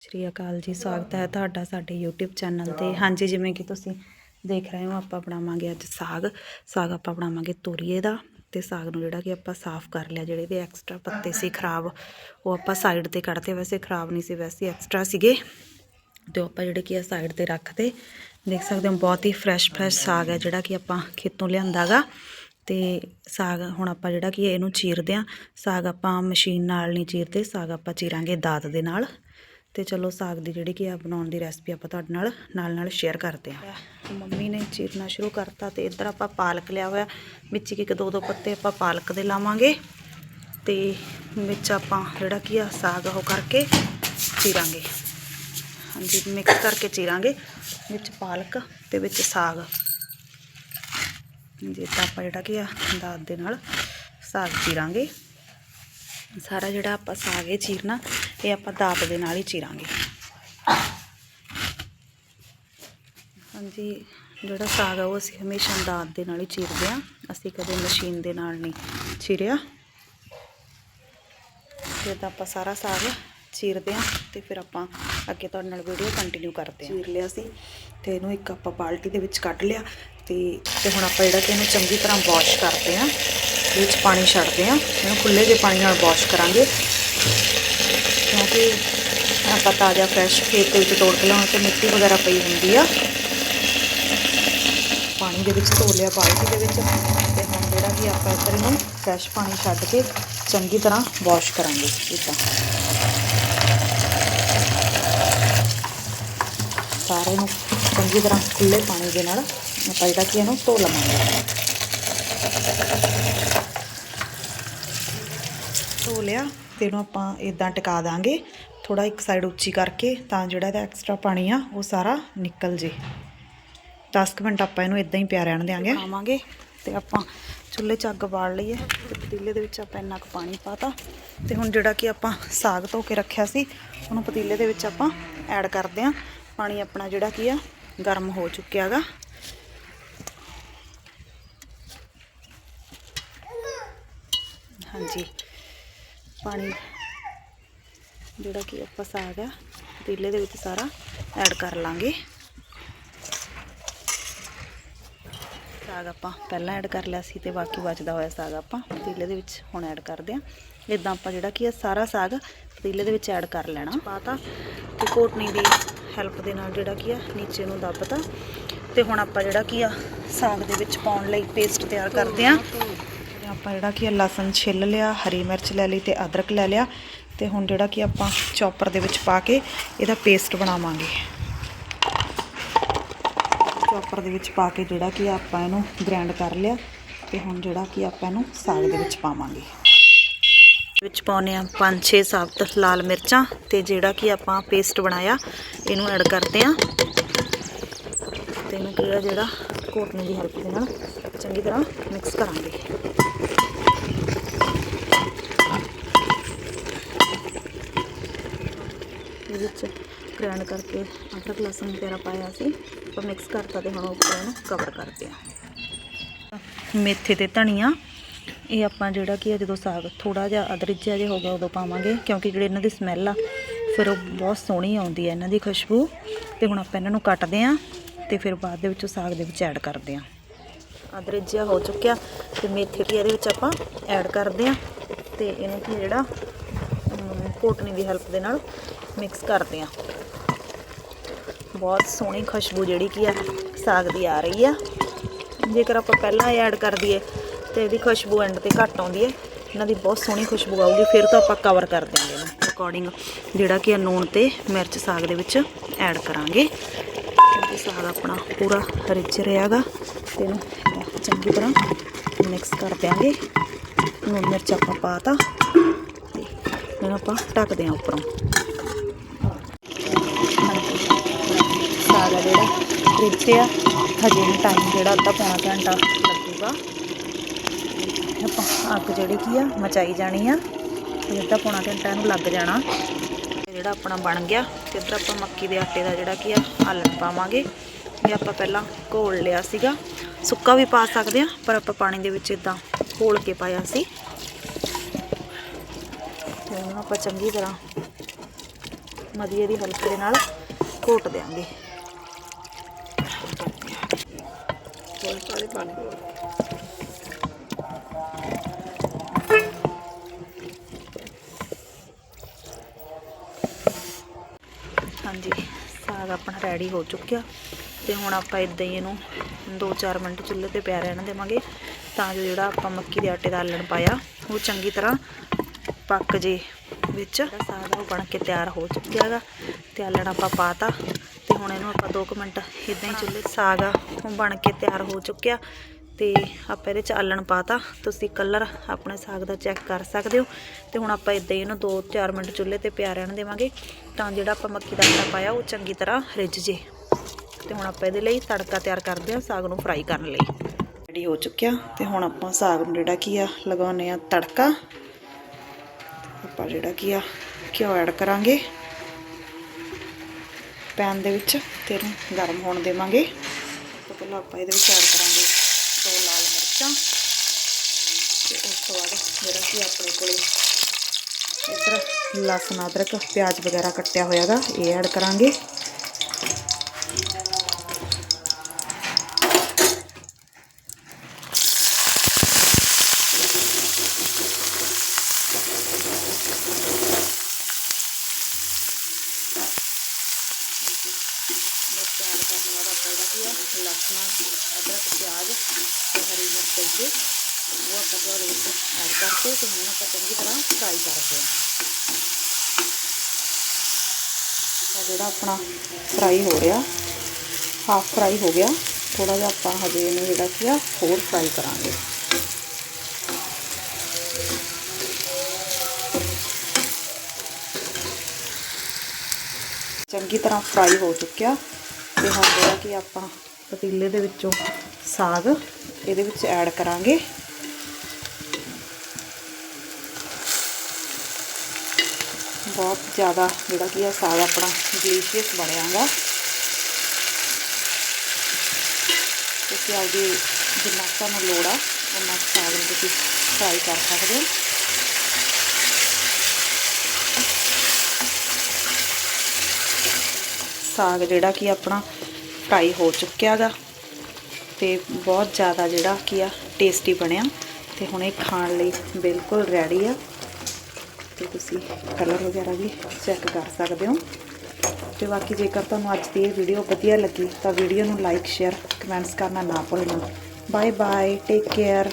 ਸ਼੍ਰੀ ਅਕਾਲ ਜੀ, ਸਵਾਗਤ ਹੈ ਤੁਹਾਡਾ ਸਾਡੇ YouTube ਚੈਨਲ ਤੇ। ਹਾਂਜੀ, ਜਿਵੇਂ ਕਿ ਤੁਸੀਂ ਦੇਖ ਰਹੇ ਹੋ, ਆਪਾਂ ਬਣਾਵਾਂਗੇ ਅੱਜ ਸਾਗ। ਸਾਗ ਆਪਾਂ ਬਣਾਵਾਂਗੇ ਤੋਰੀਏ ਦਾ ਤੇ ਸਾਗ ਨੂੰ ਜਿਹੜਾ ਕਿ ਆਪਾਂ ਸਾਫ਼ ਕਰ ਲਿਆ, ਜਿਹੜੇ ਇਹਦੇ ਐਕਸਟਰਾ ਪੱਤੇ ਸੀ ਖਰਾਬ, ਉਹ ਆਪਾਂ ਸਾਈਡ ਤੇ ਕੱਢਤੇ। ਵੈਸੇ ਖਰਾਬ ਨਹੀਂ ਸੀ, ਵੈਸੇ ਐਕਸਟਰਾ ਸੀਗੇ। ਤੇ ਉਹ ਆਪਾਂ ਜਿਹੜੇ ਕਿ ਆ ਸਾਈਡ ਤੇ ਰੱਖਤੇ, ਦੇਖ ਸਕਦੇ ਹੋ, ਬਹੁਤ ਹੀ ਫਰੈਸ਼ ਫਰੈਸ਼ ਸਾਗ ਹੈ ਜਿਹੜਾ ਕਿ ਆਪਾਂ ਖੇਤੋਂ ਲਿਆਂਦਾਗਾ ਤੇ ਸਾਗ ਹੁਣ ਆਪਾਂ ਜਿਹੜਾ ਕਿ ਇਹਨੂੰ ਚੀਰਦੇ ਆ ਸਾਗ ਆਪਾਂ ਮਸ਼ੀਨ ਨਾਲ ਨਹੀਂ ਚੀਰਦੇ, ਸਾਗ ਆਪਾਂ ਚੀਰਾਂਗੇ ਦਾਤ ਦੇ ਨਾਲ। ਤੇ ਚਲੋ ਸਾਗ ਦੀ ਜਿਹੜੀ ਕਿ ਆ ਬਣਾਉਣ ਦੀ ਰੈਸਪੀ ਆਪਾਂ ਤੁਹਾਡੇ ਨਾਲ ਨਾਲ ਨਾਲ ਸ਼ੇਅਰ ਕਰਦੇ ਹਾਂ। ਮੰਮੀ ਨੇ ਚੀਰਨਾ ਸ਼ੁਰੂ ਕਰਤਾ ਤੇ ਇੱਧਰ ਆਪਾਂ ਪਾਲਕ ਲਿਆ ਹੋਇਆ। ਵਿੱਚ ਇੱਕ ਦੋ ਦੋ ਪੱਤੇ ਆਪਾਂ ਪਾਲਕ ਦੇ ਲਾਵਾਂਗੇ। ਤੇ ਵਿੱਚ ਆਪਾਂ ਜਿਹੜਾ ਕੀ ਆ, ਸਾਗ ਉਹ ਕਰਕੇ ਚੀਰਾਂਗੇ। ਹਾਂਜੀ ਮਿਕਸ ਕਰਕੇ ਚੀਰਾਂਗੇ। ਵਿੱਚ ਪਾਲਕ ਤੇ ਵਿੱਚ ਸਾਗ। ਜੀ ਤਾਂ ਆਪਾਂ ਜਿਹੜਾ ਕੀ ਆ ਦਾਤ ਦੇ ਨਾਲ ਸਾਗ ਚੀਰਾਂਗੇ। ਸਾਰਾ ਜਿਹੜਾ ਆਪਾਂ ਸਾਗ ਇਹ ਚੀਰਨਾ ਇਹ ਆਪਾਂ ਦਾਤ ਦੇ ਨਾਲ ਹੀ ਚੀਰਾਂਗੇ। ਹਾਂਜੀ, ਜਿਹੜਾ ਸਾਗ ਆ ਉਹ ਅਸੀਂ ਹਮੇਸ਼ਾ ਦਾਤ ਦੇ ਨਾਲ ਹੀ ਚੀਰਦੇ ਆ ਅਸੀਂ ਕਦੇ ਮਸ਼ੀਨ ਦੇ ਨਾਲ ਨਹੀਂ ਚੀਰਿਆ। ਫਿਰ ਤਾਂ ਆਪਾਂ ਸਾਰਾ ਸਾਗ ਚੀਰਦੇ ਆ ਤੇ ਫਿਰ ਆਪਾਂ ਅੱਗੇ ਤੁਹਾਡੇ ਨਾਲ ਵੀਡੀਓ ਕੰਟੀਨਿਊ ਕਰਦੇ ਆ ਚੀਰ ਲਿਆ ਸੀ ਤੇ ਇਹਨੂੰ ਇੱਕ ਆਪਾਂ ਬਾਲਟੀ ਦੇ ਵਿੱਚ ਕੱਢ ਲਿਆ ਤੇ ਤੇ ਹੁਣ ਆਪਾਂ ਜਿਹੜਾ ਕਿ ਇਹਨੂੰ ਚੰਗੀ ਤਰ੍ਹਾਂ ਵਾਸ਼ ਕਰਦੇ ਆ ਵਿੱਚ ਪਾਣੀ ਛੱਡਦੇ ਆ ਇਹਨੂੰ ਖੁੱਲੇ ਜਿਹੇ ਪਾਣੀ ਨਾਲ ਵਾਸ਼ ਕਰਾਂਗੇ। ਕਿਉਂਕਿ ਆਪਾਂ ਤਾਜ਼ਾ ਫਰੈਸ਼ ਖੇਤ ਦੇ ਵਿੱਚ ਤੋੜ ਕੇ ਲਿਆਉਣਾ ਤੇ ਮਿੱਟੀ ਵਗੈਰਾ ਪਈ ਹੁੰਦੀ ਆ। ਪਾਣੀ ਦੇ ਵਿੱਚ ਧੋ ਲਿਆ ਬਾਲਟੀ ਦੇ ਵਿੱਚ ਤੇ ਹੁਣ ਜਿਹੜਾ ਕਿ ਆਪਾਂ ਇੱਧਰ ਇਹਨੂੰ ਫਰੈਸ਼ ਪਾਣੀ ਛੱਡ ਕੇ ਚੰਗੀ ਤਰ੍ਹਾਂ ਵਾਸ਼ ਕਰਾਂਗੇ ਇਦਾਂ ਸਾਰੇ ਨੂੰ ਚੰਗੀ ਤਰ੍ਹਾਂ ਖੁੱਲੇ ਪਾਣੀ ਦੇ ਨਾਲ ਆਪਾਂ ਜਿਹੜਾ ਕਿ ਇਹਨੂੰ ਧੋ ਲਵਾਂਗੇ। ਧੋ ਲਿਆ। ਤੇ ਇਹਨੂੰ ਆਪਾਂ ਇਦਾਂ ਟਿਕਾ ਦਾਂਗੇ। ਥੋੜਾ ਇੱਕ ਸਾਈਡ ਉੱਚੀ ਕਰਕੇ ਤਾਂ ਜਿਹੜਾ ਇਹਦਾ ਐਕਸਟਰਾ ਪਾਣੀ ਆ, ਉਹ ਸਾਰਾ ਨਿਕਲ ਜੇ। 10 ਕੁ ਮਿੰਟ ਆਪਾਂ ਇਹਨੂੰ ਇਦਾਂ ਹੀ ਪਿਆ ਰਹਿਣ ਦਿਆਂਗੇ। ਆਵਾਂਗੇ ਤੇ ਆਪਾਂ ਚੁੱਲ੍ਹੇ 'ਚ ਅੱਗ ਬਾਲ ਲਈਏ ਤੇ ਪਤੀਲੇ ਦੇ ਵਿੱਚ ਆਪਾਂ ਇੰਨਾ ਕੁ ਪਾਣੀ ਪਾਤਾ ਤੇ। ਹੁਣ ਜਿਹੜਾ ਕਿ ਆਪਾਂ ਸਾਗ ਧੋ ਕੇ ਰੱਖਿਆ ਸੀ, ਉਹਨੂੰ ਪਤੀਲੇ ਦੇ ਵਿੱਚ ਆਪਾਂ ਐਡ ਕਰਦੇ ਆਂ। ਪਾਣੀ ਆਪਣਾ ਜਿਹੜਾ ਕੀ ਆ, ਗਰਮ ਹੋ ਚੁੱਕਿਆ ਹੈਗਾ ਹਾਂਜੀ। ਪਾਣੀ ਜਿਹੜਾ ਕਿ ਆਪਾਂ ਸਾਗ ਆ, ਪਤੀਲੇ ਦੇ ਵਿੱਚ ਸਾਰਾ ਐਡ ਕਰ ਲਾਂਗੇ। ਸਾਗ ਆਪਾਂ ਪਹਿਲਾਂ ਐਡ ਕਰ ਲਿਆ ਸੀ ਤੇ ਬਾਕੀ ਬਚਦਾ ਹੋਇਆ ਸਾਗ ਆਪਾਂ ਪਤੀਲੇ ਦੇ ਵਿੱਚ ਹੁਣ ਐਡ ਕਰਦੇ ਆਂ ਇਦਾਂ ਆਪਾਂ ਜਿਹੜਾ ਕੀ ਆ ਸਾਰਾ ਸਾਗ ਪਤੀਲੇ ਦੇ ਵਿੱਚ ਐਡ ਕਰ ਲੈਣਾ। ਪਾਤਾ ਤੇ ਕੋਟਨੀ ਦੀ ਹੈਲਪ ਦੇ ਨਾਲ ਜਿਹੜਾ ਕੀ ਆ ਨੀਚੇ ਨੂੰ ਦੱਬਤਾ। ਤੇ ਹੁਣ ਆਪਾਂ ਜਿਹੜਾ ਕੀ ਆ ਸਾਗ ਦੇ ਵਿੱਚ ਪਾਉਣ ਲਈ ਪੇਸਟ ਤਿਆਰ ਕਰਦੇ ਆਂ ਆਪਾਂ ਜਿਹੜਾ ਕਿ ਲਸਣ ਛਿੱਲ ਲਿਆ, ਹਰੀ ਮਿਰਚ ਲੈ ਲਈ ਤੇ ਅਦਰਕ ਲੈ ਲਿਆ ਤੇ ਹੁਣ ਜਿਹੜਾ ਕਿ ਆਪਾਂ ਚੌਪਰ ਦੇ ਵਿੱਚ ਪਾ ਕੇ ਇਹਦਾ ਪੇਸਟ ਬਣਾਵਾਂਗੇ। ਚੌਪਰ ਦੇ ਵਿੱਚ ਪਾ ਕੇ ਜਿਹੜਾ ਕਿ ਆਪਾਂ ਇਹਨੂੰ ਗ੍ਰਾਈਂਡ ਕਰ ਲਿਆ ਤੇ ਹੁਣ ਜਿਹੜਾ ਕਿ ਆਪਾਂ ਇਹਨੂੰ ਸਾਗ ਦੇ ਵਿੱਚ ਪਾਵਾਂਗੇ। ਵਿੱਚ ਪਾਉਨੇ ਆ 5-6 ਸਾਬਤ ਲਾਲ ਮਿਰਚਾਂ ਤੇ ਜਿਹੜਾ ਕਿ ਆਪਾਂ ਪੇਸਟ ਬਣਾਇਆ, ਇਹਨੂੰ ਐਡ ਕਰਦੇ ਆ ਤੇ ਇਹਨੂੰ ਕਿਹੜਾ ਜਿਹੜਾ ਘੋਟਣੇ ਦੀ ਹੈਲਪ ਦੇ ਨਾਲ ਚੰਗੀ ਤਰ੍ਹਾਂ ਮਿਕਸ ਕਰਾਂਗੇ। ਇਹਦੇ ਵਿੱਚ ਗ੍ਰੈਂਡ ਕਰਕੇ ਅਦਰਕ ਲਸਣ ਵਗੈਰਾ ਪਾਇਆ ਸੀ। ਆਪਾਂ ਮਿਕਸ ਕਰਤਾ ਤੇ ਹੁਣ ਉੱਪਰ ਇਹਨੂੰ ਕਵਰ ਕਰਦੇ ਆ ਮੇਥੇ ਤੇ ਧਨੀਆ, ਇਹ ਆਪਾਂ ਜਿਹੜਾ ਕੀ ਆ ਜਦੋਂ ਸਾਗ ਥੋੜਾ ਜਿਹਾ ਅਦਰਜਿਆ ਜਿਹਾ ਹੋ ਗਿਆ ਉਦੋਂ ਪਾਵਾਂਗੇ, ਕਿਉਂਕਿ ਜਿਹੜੇ ਇਹਨਾਂ ਦੀ ਸਮੈਲ ਆ, ਫਿਰ ਉਹ ਬਹੁਤ ਸੋਹਣੀ ਆਉਂਦੀ ਹੈ ਇਹਨਾਂ ਦੀ ਖੁਸ਼ਬੂ। ਤੇ ਹੁਣ ਆਪਾਂ ਇਹਨਾਂ ਨੂੰ ਕੱਟਦੇ ਆ ਤੇ ਫਿਰ ਬਾਅਦ ਦੇ ਵਿੱਚ ਉਹ ਸਾਗ ਦੇ ਵਿੱਚ ਐਡ ਕਰਦੇ ਆ ਅਦਰਜਿਆ ਹੋ ਚੁੱਕਿਆ ਤੇ ਮੇਥੇ ਕੀ ਇਹਦੇ ਵਿੱਚ ਆਪਾਂ ਐਡ ਕਰਦੇ ਆ ਤੇ ਇਹਨੂੰ ਕੀ ਜਿਹੜਾ ਘੋਟਣੀ ਦੀ ਹੈਲਪ ਦੇ ਨਾਲ ਮਿਕਸ ਕਰਦੇ ਆ ਬਹੁਤ ਸੋਹਣੀ ਖੁਸ਼ਬੂ ਜਿਹੜੀ ਕੀ ਆ, ਸਾਗ ਦੀ ਆ ਰਹੀ ਆ। ਜੇਕਰ ਆਪਾਂ ਪਹਿਲਾਂ ਐਡ ਕਰ ਦਈਏ ਤੇ ਇਹਦੀ ਖੁਸ਼ਬੂ ਐਂਡ ਤੇ ਘੱਟ ਆਉਂਦੀ ਹੈ, ਇਹਨਾਂ ਦੀ ਬਹੁਤ ਸੋਹਣੀ ਖੁਸ਼ਬੂ ਆਊਗੀ, ਫਿਰ ਤਾਂ ਆਪਾਂ ਕਵਰ ਕਰ ਦਿਆਂਗੇ ਇਹਨੂੰ। ਅਕੋਰਡਿੰਗ ਜਿਹੜਾ ਕਿ ਆ ਨੂਣ ਤੇ ਮਿਰਚ ਸਾਗ ਦੇ ਵਿੱਚ ਐਡ ਕਰਾਂਗੇ। ਕਿਉਂਕਿ ਸਾਗ ਆਪਣਾ ਪੂਰਾ ਰਿਚ ਰਿਹਾਗਾ, ਤੇ ਇਹਨੂੰ ਚੰਗੀ ਤਰ੍ਹਾਂ ਮਿਕਸ ਕਰ ਦਿਆਂਗੇ। ਨੂਣ ਮਿਰਚ ਆਪਾਂ ਪਾਤਾ ਤੇ ਆਪਾਂ ਢੱਕਦੇ ਹਾਂ ਉੱਪਰੋਂ। ਸਾਗ ਜਿਹੜਾ ਰਿਚ ਆ, ਹਜੇ ਵੀ ਟਾਈਮ ਜਿਹੜਾ ਅੱਧਾ ਪੌਣਾ ਘੰਟਾ ਲੱਗੂਗਾ। ਆਪਾਂ ਅੱਗ ਜਿਹੜੀ ਕੀ ਆ, ਮਚਾਈ ਜਾਣੀ ਆ। ਤੇ ਅੱਧਾ ਪੌਣਾ ਘੰਟਾ ਇਹਨੂੰ ਲੱਗ ਜਾਣਾ। ਜਿਹੜਾ ਆਪਣਾ ਬਣ ਗਿਆ, ਤੇ ਇੱਧਰ ਆਪਾਂ ਮੱਕੀ ਦੇ ਆਟੇ ਦਾ ਜਿਹੜਾ ਕੀ ਆ, ਆਲਣ ਪਾਵਾਂਗੇ। ਇਹ ਆਪਾਂ ਪਹਿਲਾਂ ਘੋਲ ਲਿਆ ਸੀਗਾ। ਸੁੱਕਾ ਵੀ ਪਾ ਸਕਦੇ ਆ, ਪਰ ਆਪਾਂ ਪਾਣੀ ਦੇ ਵਿੱਚ ਇਦਾਂ ਘੋਲ ਕੇ ਪਾਇਆ ਸੀ। ਇਹਨੂੰ ਆਪਾਂ ਚੰਗੀ ਤਰ੍ਹਾਂ ਮਦੀਏ ਦੀ ਹਲਕੇ ਦੇ ਨਾਲ ਘੋਟ ਦਿਆਂਗੇ। ਹੋਰ ਸਾਰੇ ਪਾਣੀ ਹਾਂਜੀ, ਸਾਗ ਆਪਣਾ ਰੈਡੀ ਹੋ ਚੁੱਕਿਆ ਤੇ ਹੁਣ ਆਪਾਂ ਇਦਾਂ ਹੀ ਇਹਨੂੰ 2-4 ਮਿੰਟ ਚੁੱਲ੍ਹੇ ਤੇ ਪਿਆ ਰਹਿਣ ਦੇਵਾਂਗੇ ਤਾਂ ਜੋ ਜਿਹੜਾ ਆਪਾਂ ਮੱਕੀ ਦੇ ਆਟੇ ਦਾ ਆਲਣ ਪਾਇਆ, ਉਹ ਚੰਗੀ ਤਰ੍ਹਾਂ ਪੱਕ ਜੇ ਵਿੱਚ। ਜਿਹੜਾ ਸਾਗ ਆ ਉਹ ਬਣ ਕੇ ਤਿਆਰ ਹੋ ਚੁੱਕਿਆ ਹੈਗਾ। ਤੇ ਆਲਣ ਆਪਾਂ ਪਾਤਾ। ਤੇ ਹੁਣ ਇਹਨੂੰ ਆਪਾਂ 2 ਮਿੰਟ ਇਦਾਂ ਹੀ ਚੁੱਲ੍ਹੇ ਸਾਗ ਆ, ਉਹ ਬਣ ਕੇ ਤਿਆਰ ਹੋ ਚੁੱਕਿਆ। ਤੇ ਆਪਾਂ ਇਹਦੇ ਚ ਆਲਣ ਪਾਤਾ। ਤੁਸੀਂ ਕਲਰ ਆਪਣੇ ਸਾਗ ਦਾ ਚੈੱਕ ਕਰ ਸਕਦੇ ਹੋ। ਤੇ ਹੁਣ ਆਪਾਂ ਇਦਾਂ ਹੀ ਇਹਨੂੰ 2-4 ਮਿੰਟ ਚੁੱਲ੍ਹੇ ਤੇ ਪਿਆ ਰਹਿਣ ਦੇਵਾਂਗੇ। ਤਾਂ ਜਿਹੜਾ ਆਪਾਂ ਮੱਕੀ ਦਾ ਆਟਾ ਪਾਇਆ, ਉਹ ਚੰਗੀ ਤਰ੍ਹਾਂ ਰਿੱਝ ਜੇ। ਤੇ ਹੁਣ ਆਪਾਂ ਇਹਦੇ ਲਈ ਤੜਕਾ ਤਿਆਰ ਕਰਦੇ ਹਾਂ ਸਾਗ ਨੂੰ ਫਰਾਈ ਕਰਨ ਲਈ। ਰੈਡੀ ਹੋ ਚੁੱਕਿਆ। ਤੇ ਹੁਣ ਆਪਾਂ ਸਾਗ ਨੂੰ ਜਿਹੜਾ ਕੀ ਆ ਲਗਾਉਨੇ ਆ ਤੜਕਾ। ਆਪਾਂ ਜਿਹੜਾ ਕੀ ਆ, ਘਿਓ ਐਡ ਕਰਾਂਗੇ। ਪੈਨ ਦੇ ਵਿੱਚ ਤੇ ਇਹਨੂੰ ਗਰਮ ਹੋਣ ਦੇਵਾਂਗੇ। ਤੋਂ ਪਹਿਲਾਂ ਆਪਾਂ ਇਹਦੇ ਵਿੱਚ ਐਡ ਕਰਾਂਗੇ ਦੋ ਲਾਲ ਮਿਰਚਾਂ। ਤੇ ਉਸ ਤੋਂ ਬਾਅਦ ਜਿਹੜਾ ਕਿ ਆਪਣੇ ਕੋਲ ਇਧਰ ਲਸਣ, ਅਦਰਕ, ਪਿਆਜ਼ ਵਗੈਰਾ ਕੱਟਿਆ ਹੋਇਆਗਾ, ਇਹ ਐਡ ਕਰਾਂਗੇ ਮਿਰਚ ਐਡ ਕਰਨ ਬਾਅਦ ਆਪਾਂ ਜਿਹੜਾ ਕੀ ਆ ਲਸਣ ਅਦਰਕ ਪਿਆਜ਼ ਤੇ ਹਰੀ ਮਿਰਚ ਇਹਦੇ ਉਹ ਆਪਾਂ ਥੋੜਾ ਵਿੱਚ ਐਡ ਕਰਕੇ ਤੇ ਹੁਣ ਆਪਾਂ ਚੰਗੀ ਤਰ੍ਹਾਂ ਫਰਾਈ ਕਰਦੇ ਹਾਂ। ਜਿਹੜਾ ਆਪਣਾ ਫਰਾਈ ਹੋ ਰਿਹਾ ਹਾਫ ਫਰਾਈ ਹੋ ਗਿਆ ਥੋੜਾ ਜਿਹਾ ਆਪਾਂ ਹਜੇ ਇਹਨੂੰ ਜਿਹੜਾ ਕੀ ਆ, ਹੋਰ ਫਰਾਈ ਕਰਾਂਗੇ। ਚੰਗੀ ਤਰ੍ਹਾਂ ਫਰਾਈ ਹੋ ਚੁੱਕਿਆ। ਤੇ ਹੁਣ ਜਿਹੜਾ ਕਿ ਆਪਾਂ ਪਤੀਲੇ ਦੇ ਵਿੱਚੋਂ ਸਾਗ, ਇਹਦੇ ਵਿੱਚ ਐਡ ਕਰਾਂਗੇ। ਬਹੁਤ ਜ਼ਿਆਦਾ ਜਿਹੜਾ ਕਿ ਆ ਸਾਗ ਆਪਣਾ ਡਿਲੀਸ਼ੀਅਸ ਬਣਿਆਗਾ ਤੁਸੀਂ ਆਪਦੀ ਜਿੰਨਾ ਕੁ ਤੁਹਾਨੂੰ ਲੋੜ ਆ ਉਹਨਾਂ ਕੁ ਸਾਗ ਨੂੰ ਤੁਸੀਂ ਫਰਾਈ ਕਰ ਸਕਦੇ ਹੋ। ਸਾਗ ਜਿਹੜਾ ਕਿ ਆਪਣਾ ਫਰਾਈ ਹੋ ਚੁੱਕਿਆ ਗਾ ਤੇ ਬਹੁਤ ਜ਼ਿਆਦਾ ਜਿਹੜਾ ਕੀ ਆ ਟੇਸਟੀ ਬਣਿਆ। ਤੇ ਹੁਣ ਇਹ ਖਾਣ ਲਈ ਬਿਲਕੁਲ ਰੈਡੀ ਆ। ਤੇ ਤੁਸੀਂ ਕਲਰ ਵਗੈਰਾ ਵੀ ਚੈੱਕ ਕਰ ਸਕਦੇ ਹੋ। ਤੇ ਬਾਕੀ ਜੇਕਰ ਤੁਹਾਨੂੰ ਅੱਜ ਦੀ ਇਹ ਵੀਡੀਓ ਵਧੀਆ ਲੱਗੀ, ਤਾਂ ਵੀਡੀਓ ਨੂੰ ਲਾਈਕ ਸ਼ੇਅਰ ਕਮੈਂਟਸ ਕਰਨਾ ਨਾ ਭੁੱਲਣਾ। Bye bye take care